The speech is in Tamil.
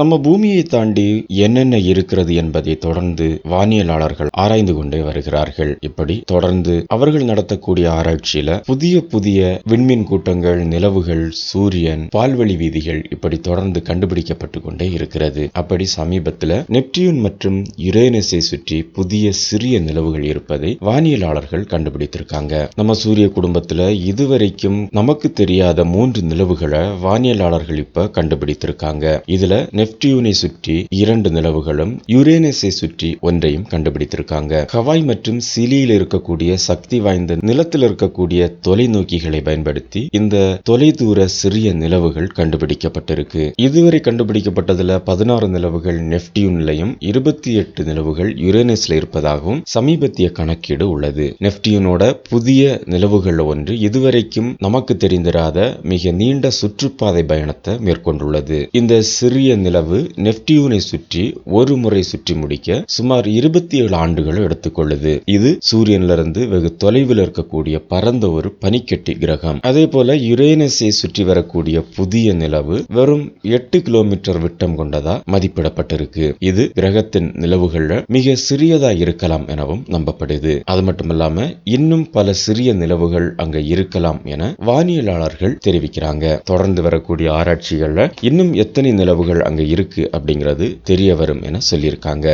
நம்ம பூமியை தாண்டி என்னென்ன இருக்கிறது என்பதை தொடர்ந்து வானியலாளர்கள் ஆராய்ந்து கொண்டே வருகிறார்கள். இப்படி தொடர்ந்து அவர்கள் நடத்தக்கூடிய ஆராய்ச்சியில புதிய புதிய விண்மீன் கூட்டங்கள் நிலவுகள் சூரியன் பால்வெளி வீதிகள் இப்படி தொடர்ந்து கண்டுபிடிக்கப்பட்டு கொண்டே இருக்கிறது. அப்படி சமீபத்துல நெப்டியூன் மற்றும் யுரேனஸை சுற்றி புதிய சிறிய நிலவுகள் இருப்பதை வானியலாளர்கள் கண்டுபிடித்திருக்காங்க. நம்ம சூரிய குடும்பத்துல இதுவரைக்கும் நமக்கு தெரியாத மூன்று நிலவுகளை வானியலாளர்கள் இப்ப கண்டுபிடித்திருக்காங்க. இதுல நெப்டியூனை சுற்றி இரண்டு நிலவுகளும் யுரேனஸை சுற்றி ஒன்றையும் கண்டுபிடித்திருக்காங்க. ஹவாய் மற்றும் சிலியில் இருக்கக்கூடிய சக்தி வாய்ந்த நிலத்தில் இருக்கக்கூடிய தொலைநோக்கிகளை பயன்படுத்தி இந்த தொலைதூர சிறிய நிலவுகள் கண்டுபிடிக்கப்பட்டிருக்கு. இதுவரை கண்டுபிடிக்கப்பட்டதுல பதினாறு நிலவுகள் நெப்டியூன்லையும் இருபத்தி எட்டு நிலவுகள் யுரேனஸ்ல இருப்பதாகவும் சமீபத்திய கணக்கீடு உள்ளது. நெப்டியூனோட புதிய நிலவுகள் ஒன்று இதுவரைக்கும் நமக்கு தெரிந்திராத மிக நீண்ட சுற்றுப்பாதை பயணத்தை மேற்கொண்டுள்ளது. இந்த சிறிய நில செலவு நெப்டியூனை சுற்றி ஒரு முறை சுற்றி முடிக்க சுமார் இருபத்தி ஏழு ஆண்டுகள் எடுத்துக்கொள்ளுது. இது சூரியனிலிருந்து வெகு தொலைவில் இருக்கக்கூடிய பரந்த ஒரு பனிக்கட்டி கிரகம். அதே போல யுரேனஸை சுற்றி வரக்கூடிய புதிய நிலவு வெறும் எட்டு கிலோமீட்டர் விட்டம் கொண்டதா மதிப்பிடப்பட்டிருக்கு. இது கிரகத்தின் நிலவுகள்ல மிக சிறியதா இருக்கலாம் எனவும் நம்பப்படுது. அது மட்டுமல்லாம இன்னும் பல சிறிய நிலவுகள் அங்க இருக்கலாம் என வானியலாளர்கள் தெரிவிக்கிறாங்க. தொடர்ந்து வரக்கூடிய ஆராய்ச்சிகள்ல இன்னும் எத்தனை நிலவுகள் அங்க இருக்கு அப்படிங்கிறது தெரிய வரும் என சொல்லியிருக்காங்க.